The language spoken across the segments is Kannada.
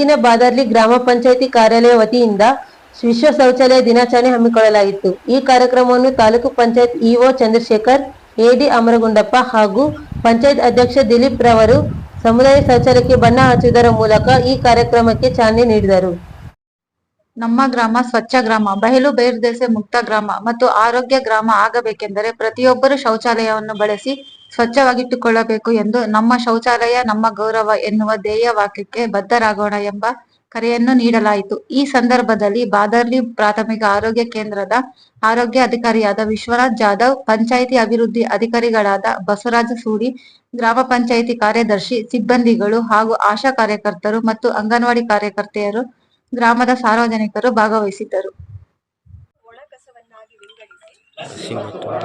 ತಾಲೂಕಿನ ಬಾದರ್ಲಿ ಗ್ರಾಮ ಪಂಚಾಯಿತಿ ಕಾರ್ಯಾಲಯ ವತಿಯಿಂದ ವಿಶ್ವ ಶೌಚಾಲಯ ದಿನಾಚರಣೆ ಹಮ್ಮಿಕೊಳ್ಳಲಾಗಿತ್ತು. ಈ ಕಾರ್ಯಕ್ರಮವನ್ನು ತಾಲೂಕು ಪಂಚಾಯತ್ ಇಒ ಚಂದ್ರಶೇಖರ್, ಎಡಿ ಅಮರಗುಂಡಪ್ಪ ಹಾಗೂ ಪಂಚಾಯತ್ ಅಧ್ಯಕ್ಷ ದಿಲೀಪ್ ರವರು ಸಮುದಾಯ ಶೌಚಾಲಯಕ್ಕೆ ಬಣ್ಣ ಹಚ್ಚುವುದರ ಮೂಲಕ ಈ ಕಾರ್ಯಕ್ರಮಕ್ಕೆ ಚಾಲನೆ ನೀಡಿದರು. ನಮ್ಮ ಗ್ರಾಮ ಸ್ವಚ್ಛ ಗ್ರಾಮ, ಬಯಲು ಬಹಿರ್ದೆಸೆ ಮುಕ್ತ ಗ್ರಾಮ ಮತ್ತು ಆರೋಗ್ಯ ಗ್ರಾಮ ಆಗಬೇಕೆಂದರೆ ಪ್ರತಿಯೊಬ್ಬರು ಶೌಚಾಲಯವನ್ನು ಬಳಸಿ ಸ್ವಚ್ಛವಾಗಿಟ್ಟುಕೊಳ್ಳಬೇಕು ಎಂದು ನಮ್ಮ ಶೌಚಾಲಯ, ನಮ್ಮ ಗೌರವ ಎನ್ನುವ ಧ್ಯೇಯ ವಾಕ್ಯಕ್ಕೆ ಬದ್ಧರಾಗೋಣ ಎಂಬ ಕರೆಯನ್ನು ನೀಡಲಾಯಿತು. ಈ ಸಂದರ್ಭದಲ್ಲಿ ಬಾದರ್ಲಿ ಪ್ರಾಥಮಿಕ ಆರೋಗ್ಯ ಕೇಂದ್ರದ ಆರೋಗ್ಯ ಅಧಿಕಾರಿಯಾದ ವಿಶ್ವನಾಥ್ ಜಾಧವ್, ಪಂಚಾಯಿತಿ ಅಭಿವೃದ್ಧಿ ಅಧಿಕಾರಿಗಳಾದ ಬಸವರಾಜ ಸೂಡಿ ಗ್ರಾಮ ಪಂಚಾಯಿತಿ ಕಾರ್ಯದರ್ಶಿ, ಸಿಬ್ಬಂದಿಗಳು ಹಾಗೂ ಆಶಾ ಕಾರ್ಯಕರ್ತರು ಮತ್ತು ಅಂಗನವಾಡಿ ಕಾರ್ಯಕರ್ತೆಯರು ಗ್ರಾಮದ ಸಾರ್ವಜನಿಕರು ಭಾಗವಹಿಸಿದ್ದರು. ಹಸಿ ಮತ್ತು ಒಣ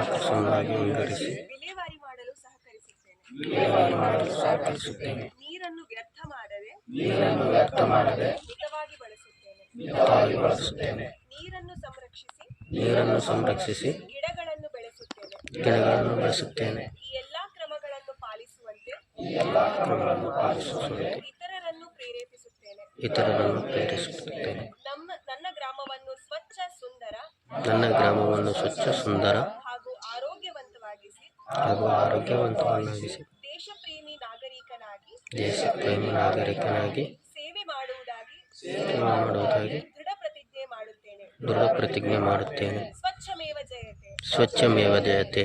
ವಿಂಗಡಿಸಿ. ವಿಲೇವಾರಿ ಮಾಡಲು ಸಹಕರಿಸುತ್ತೇನೆ ವಿಲೇವಾರಿ ಮಾಡಲು ಸಹಕರಿಸುತ್ತೇನೆ ನೀರನ್ನು ವ್ಯರ್ಥ ಮಾಡದೆ ನೀರನ್ನು ವ್ಯರ್ಥ ಮಾಡದೆ ಮಿತವಾಗಿ ಬಳಸುತ್ತೇನೆ. ಮಿತವಾಗಿ ಬಳಸುತ್ತೇನೆ. ನೀರನ್ನು ಸಂರಕ್ಷಿಸಿ ನೀರನ್ನು ಸಂರಕ್ಷಿಸಿ ಗಿಡಗಳನ್ನು ಬೆಳೆಸುತ್ತೇನೆ. ಗಿಡಗಳನ್ನು ಬೆಳೆಸುತ್ತೇನೆ. ಈ ಎಲ್ಲಾ ಕ್ರಮಗಳನ್ನು ಪಾಲಿಸುವಂತೆ ಎಲ್ಲಾ ಕ್ರಮಗಳನ್ನು ಪಾಲಿಸುವಂತೆ ಇತರರನ್ನು ಪ್ರೇರೇಪಿಸುತ್ತೇನೆ. ನನ್ನ ಗ್ರಾಮವನ್ನು ಸ್ವಚ್ಛ ಸುಂದರ ನನ್ನ ಗ್ರಾಮವನ್ನು ಸ್ವಚ್ಛ ಸುಂದರ ಹಾಗೂ ಆರೋಗ್ಯವಂತವಾಗಿಸಿ ಹಾಗೂ ಆರೋಗ್ಯವಂತವನ್ನಾಗಿಸಿ ದೇಶಪ್ರೇಮಿ ನಾಗರಿಕನಾಗಿ ದೇಶಪ್ರೇಮಿ ನಾಗರಿಕನಾಗಿ ಸೇವೆ ಮಾಡುವುದಾಗಿ ಸೇವೆ ಮಾಡುವುದಾಗಿ ದೃಢ ಪ್ರತಿಜ್ಞೆ ಮಾಡುತ್ತೇನೆ. ದೃಢ ಪ್ರತಿಜ್ಞೆ ಮಾಡುತ್ತೇನೆ. ಸ್ವಚ್ಛಮೇವ ಜಯತೆ. ಸ್ವಚ್ಛಮೇವ ಜಯತೆ.